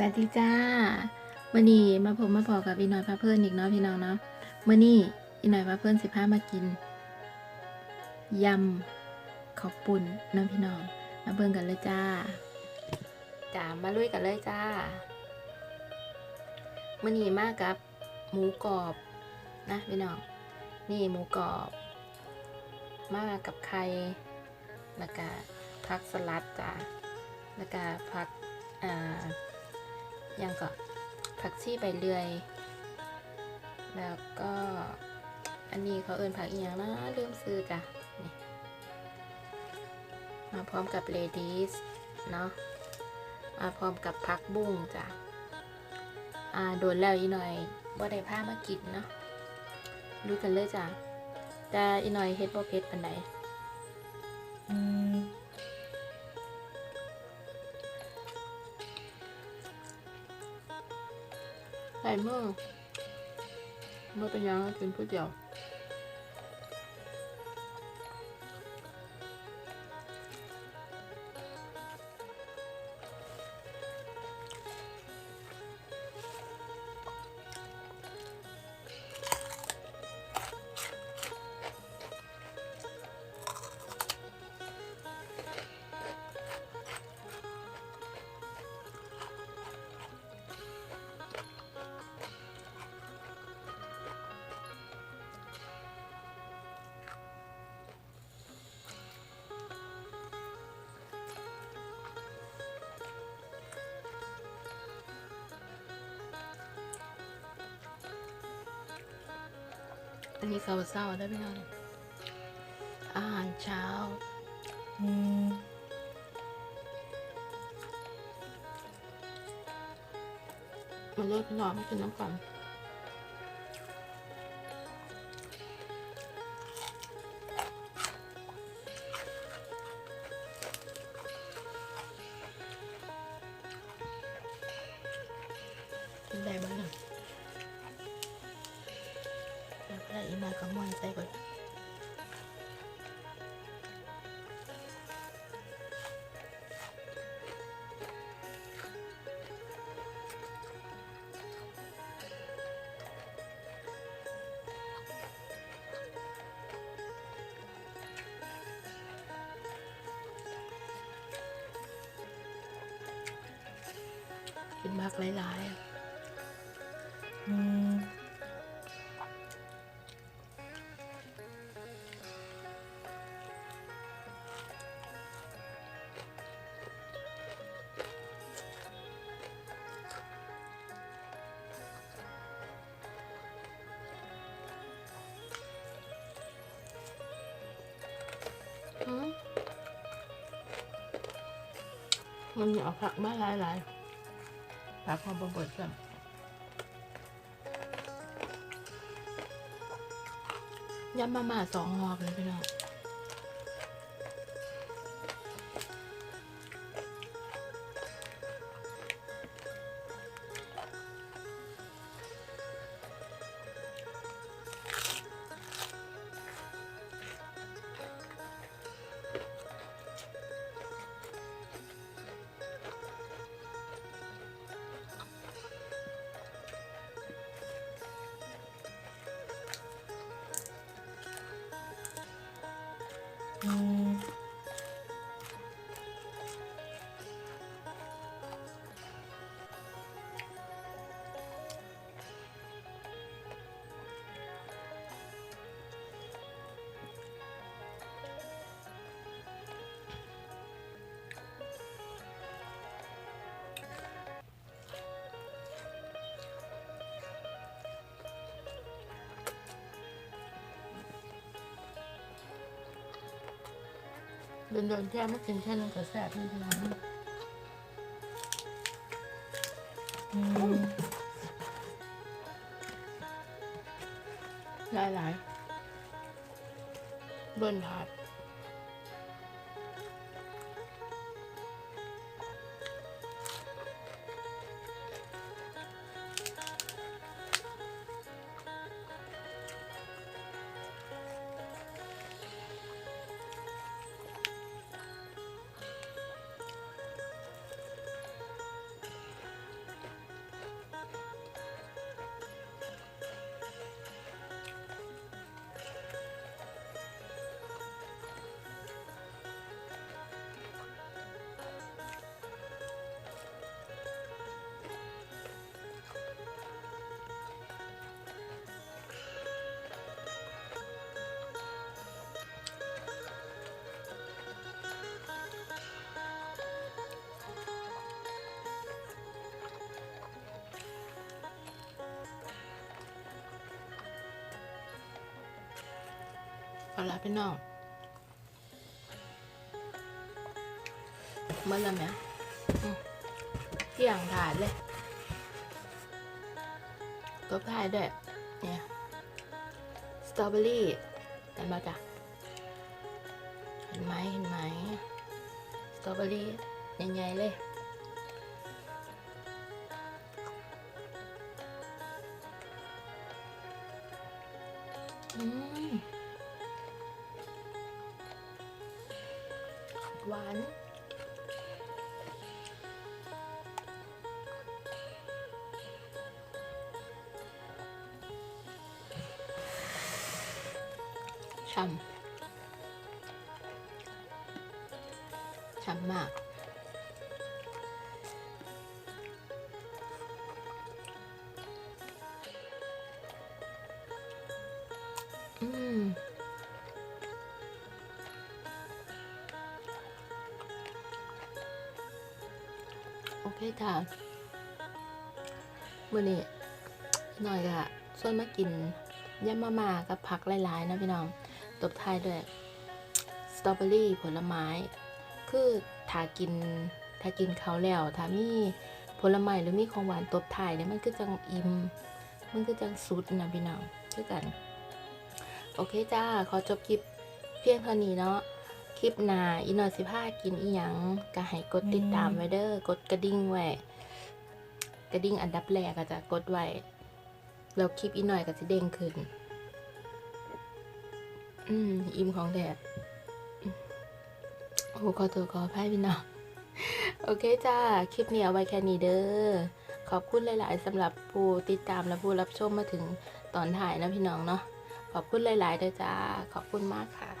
สวัสดีจ้ามื่อนี้มาผมมาพอกับอีหน่อยพาเพื่อนอีกเนาะพี่น้องเนาะมื่อนี้อีหน่อยพาเพื่อนสิพามากินยำข้าวปุ่นเน้องพี่น้องมาเบิ่งกันเลยจ้าจ้ามาลุยกันเลยจ้ามื่อนี้มากับหมูกรอบนะพี่น้องนี่หมูกรอบ มากับไข่แล้วก็ผักสลัดจ้าแล้วก็ผักอ่า ยังก็ผักชีใบเลื่อย แล้วก็อันนี้เขาเอินผักอีกอย่างนะลืมซื้อจ้ะมาพร้อมกับเลดี้สเนาะมาพร้อมกับผักบุ้งจ้ะอ่าโดนแล้วอีหน่อยบ่ได้ผ้ามากินเนาะดูกันเลยจ้ะแต่อีหน่อยเฮ็ดบ่เผ็ดปานใด ใส่มือเมื่อเป็นยังกินผู้เดียว อันนี้เขาวเศร้าได้ไหมน้องอาหารเช้ามาเลิกพี่น้องมากินน้ำกันกินได้บ้าง หนึ่งแล้วก็อีมาก็ม้วนใส่ก่อนกินมากหลายๆอะ มันเอาผักมาหลายๆผักความเปิดกันยำมาม่าสองหอบเลยพี่น้อง 嗯。 เดินๆแค่ไม่กินแค่นั้นก็แซ่บนี่พี่น้องหลายๆเบิ้ลถาด เอาละพี่น้องเมื่อไรไหมอืมเที่ยงถ่ายเลยก็พายด้วยเนี่ยสตรอเบอรี่เห็นไหมจ๊ะเห็นไหมเห็นไหมสตรอเบอรี่ใหญ่ๆเลยอืม หวานฉ่ำฉ่ำมาก โอเคค่ะมื่อนี้หน่อยค่ะส่วนมากินยำมาม่ากับผักหลายๆนะพี่น้อง ตบท้ายด้วยสตรอเบอรี่ผลไม้ คือถ้ากินถ้ากินเขาแล้วถ้ามีผลไม้หรือมีของหวานตบท้ายเนี่ยมันก็จังอิ่มมันก็จังสุดนะพี่น้องคือกัน โอเคจ้า ขอจบคลิปเพียงเท่านี้เนาะ คลิปหน้าอีนอยสิพากินอีหยังก็ให้กดติดตามไว้เด้อกดกระดิ่งไว้กระดิ่งอันดับแรกก็จะกดไว้แล้วคลิปอีหน่อยก็จะเด้งขึ้น อืมอิ่มของแดดโอ้ขอตัวขออภัยพี่น้องโอเคจ้า คลิปนี้เอาไว้แค่นี้เด้อ ขอบคุณหลาย ๆสำหรับผู้ติดตามและผู้รับชมมาถึงตอนถ่ายนะพี่น้องเนาะ ขอบคุณหลาย ๆ เด้อจ้า ขอบคุณมากค่ะ